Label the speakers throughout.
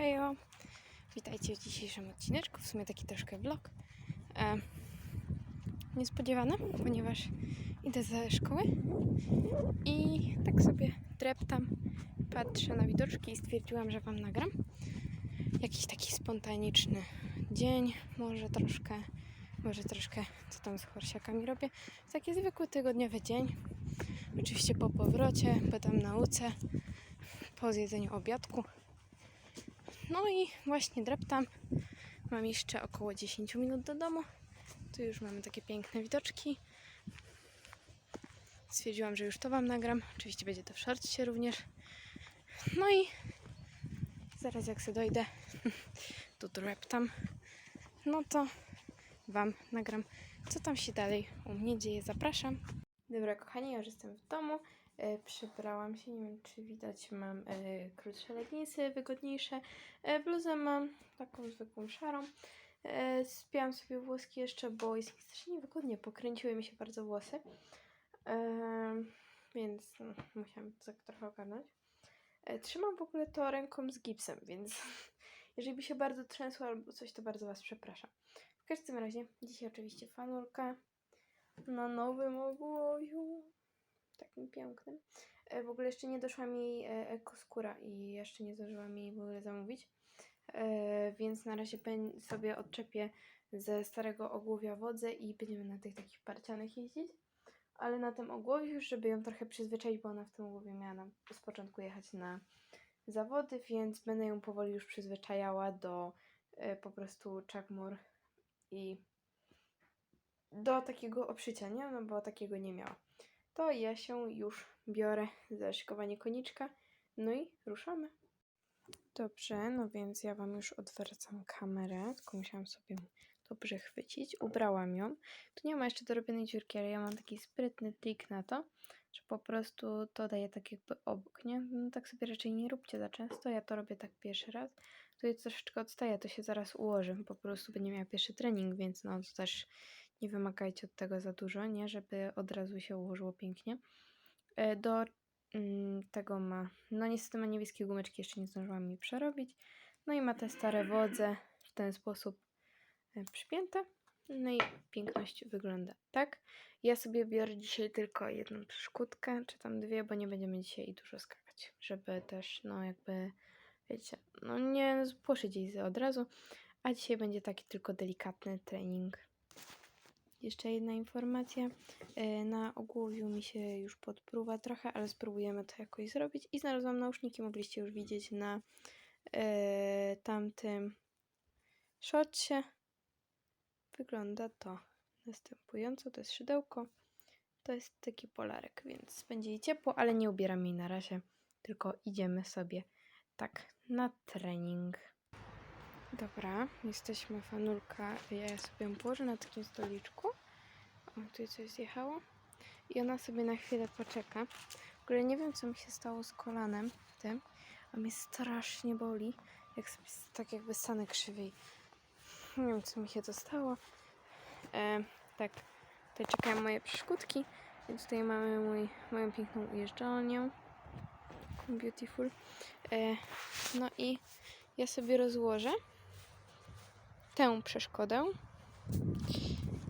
Speaker 1: Hejo! Witajcie w dzisiejszym odcineczku, w sumie taki troszkę vlog. E, niespodziewany, ponieważ idę ze szkoły i tak sobie dreptam, patrzę na widoczki i stwierdziłam, że Wam nagram. Jakiś taki spontaniczny dzień, może troszkę, może troszkę, co tam z chorsiakami robię. Taki zwykły tygodniowy dzień. Oczywiście po powrocie, po tam nauce, po zjedzeniu obiadku. No i właśnie dreptam. Mam jeszcze około 10 minut do domu. Tu już mamy takie piękne widoczki. Stwierdziłam, że już to Wam nagram. Oczywiście będzie to w shortcie również. No i zaraz jak sobie dojdę, tu dreptam, no to Wam nagram, co tam się dalej u mnie dzieje. Zapraszam. Dobra, kochani, już jestem w domu. E, Przybrałam się, nie wiem czy widać, mam e, krótsze leginsy, wygodniejsze. E, bluzę mam taką zwykłą szarą. E, spiałam sobie włoski jeszcze, bo jest mi strasznie niewygodnie. Pokręciły mi się bardzo włosy. E, więc no, musiałam to tak trochę ogarnąć. E, trzymam w ogóle to ręką z gipsem, więc jeżeli by się bardzo trzęsło albo coś, to bardzo Was przepraszam. W każdym razie, dzisiaj oczywiście fanulka na nowym ogłowiu takim pięknym. E, W ogóle jeszcze nie doszła mi e, ekoskóra i jeszcze nie zdążyłam jej w ogóle zamówić. E, Więc na razie sobie odczepię ze starego ogłowia wodzę i będziemy na tych takich parcianych jeździć. Ale na tym ogłowiu już, żeby ją trochę przyzwyczaić, bo ona w tym ogłowie miała na, z początku jechać na zawody, więc będę ją powoli już przyzwyczajała do po prostu czakmur i do takiego obszycia, nie? No bo takiego nie miała to ja się już biorę za szykowanie koniczka. No i ruszamy. Dobrze, no więc ja Wam już odwracam kamerę, tylko musiałam sobie dobrze chwycić. Ubrałam ją. Tu nie ma jeszcze dorobionej dziurki, ale ja mam taki sprytny trik na to, że po prostu to daję tak jakby obok, nie? No tak sobie raczej nie róbcie za często, ja to robię tak pierwszy raz. Tutaj troszeczkę odstaje, to się zaraz ułoży, po prostu będzie miała pierwszy trening, więc no to też nie wymagajcie od tego za dużo, nie? Żeby od razu się ułożyło pięknie. E, Do mm, tego ma, no niestety ma niebieskie gumeczki, jeszcze nie zdążyłam mi przerobić. No i ma te stare wodze w ten sposób e, przypięte. No i piękność wygląda tak. Ja sobie biorę dzisiaj tylko jedną przeszkódkę, czy tam dwie, bo nie będziemy dzisiaj dużo skakać, żeby też, no jakby, wiecie, no nie spłoszyć jej od razu. A dzisiaj będzie taki tylko delikatny trening. Jeszcze jedna informacja. E, Na ogłowiu mi się już podpruwa trochę, ale spróbujemy to jakoś zrobić. I znalazłam nauczniki, mogliście już widzieć na e, tamtym szocie. Wygląda to następująco. To jest szydełko. To jest taki polarek, więc będzie jej ciepło, ale nie ubieram jej na razie. Tylko idziemy sobie tak na trening. Dobra, jesteśmy fanulka. Ja sobie ją położę na takim stoliczku. O, tutaj coś zjechało. I ona sobie na chwilę poczeka. W ogóle nie wiem, co mi się stało z kolanem tym, a mnie strasznie boli. Jak sobie tak jakby stanę krzywiej. Nie wiem, co mi się to stało. E, tak, tutaj czekają moje przeszkódki. I tutaj mamy mój, moją piękną ujeżdżalnię. Beautiful. E, no i ja sobie rozłożę tę przeszkodę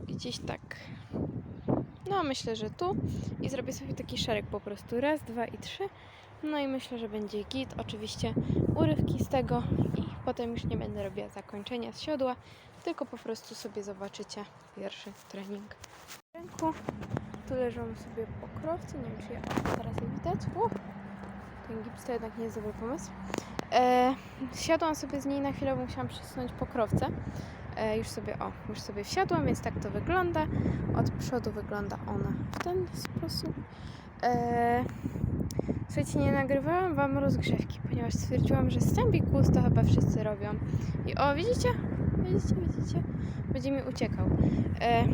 Speaker 1: gdzieś tak. No, myślę, że tu i zrobię sobie taki szereg po prostu. Raz, dwa i trzy. No i myślę, że będzie git. Oczywiście urywki z tego i potem już nie będę robiła zakończenia z siodła, tylko po prostu sobie zobaczycie pierwszy trening. W ręku tu leżą sobie pokrowce. Nie wiem, czy ja teraz je widać. O, ten gips to jednak nie jest dobry pomysł. E, siadłam sobie z niej na chwilę, bo musiałam przesunąć pokrowce. E, już sobie, o, już sobie wsiadłam, więc tak to wygląda. Od przodu wygląda ona w ten sposób. E, słuchajcie, nie nagrywałam Wam rozgrzewki, ponieważ stwierdziłam, że stępik kłus to chyba wszyscy robią. I o, widzicie? Widzicie, widzicie? Będzie mi uciekał. E,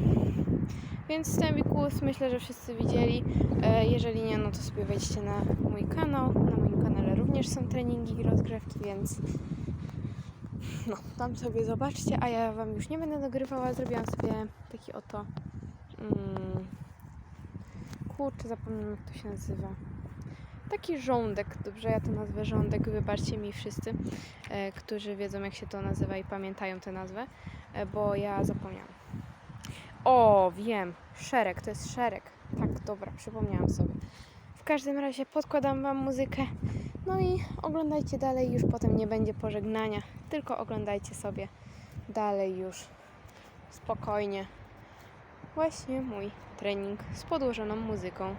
Speaker 1: więc stępik kłus myślę, że wszyscy widzieli. E, jeżeli nie, no to sobie wejdźcie na mój kanał. Na kanale również są treningi i rozgrzewki, więc no, tam sobie zobaczcie, a ja Wam już nie będę nagrywała. Zrobiłam sobie taki oto. Mm, kurczę, zapomniałam jak to się nazywa. taki rządek, dobrze ja to nazwę rządek, wybaczcie mi wszyscy, e, którzy wiedzą jak się to nazywa i pamiętają tę nazwę, e, bo ja zapomniałam. O, wiem, szereg, to jest szereg. Tak, dobra, przypomniałam sobie. Każdym razie podkładam Wam muzykę, no i oglądajcie dalej, już potem nie będzie pożegnania, tylko oglądajcie sobie dalej już spokojnie. Właśnie mój trening z podłożoną muzyką.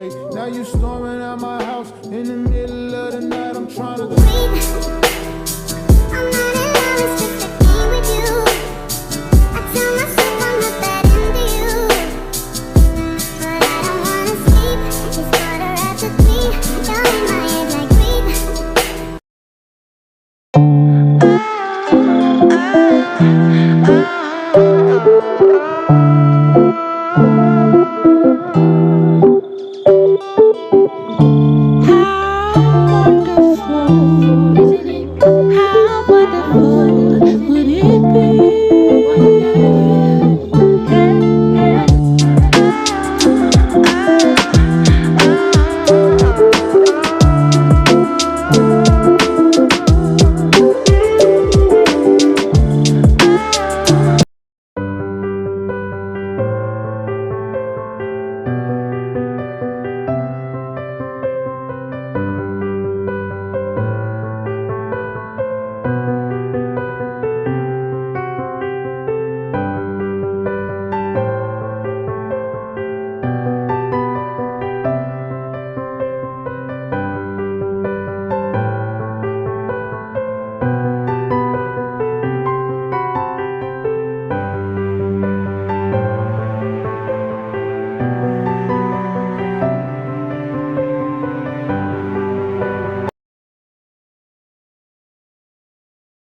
Speaker 2: Now you storming at my house in the middle of the night. I'm trying to.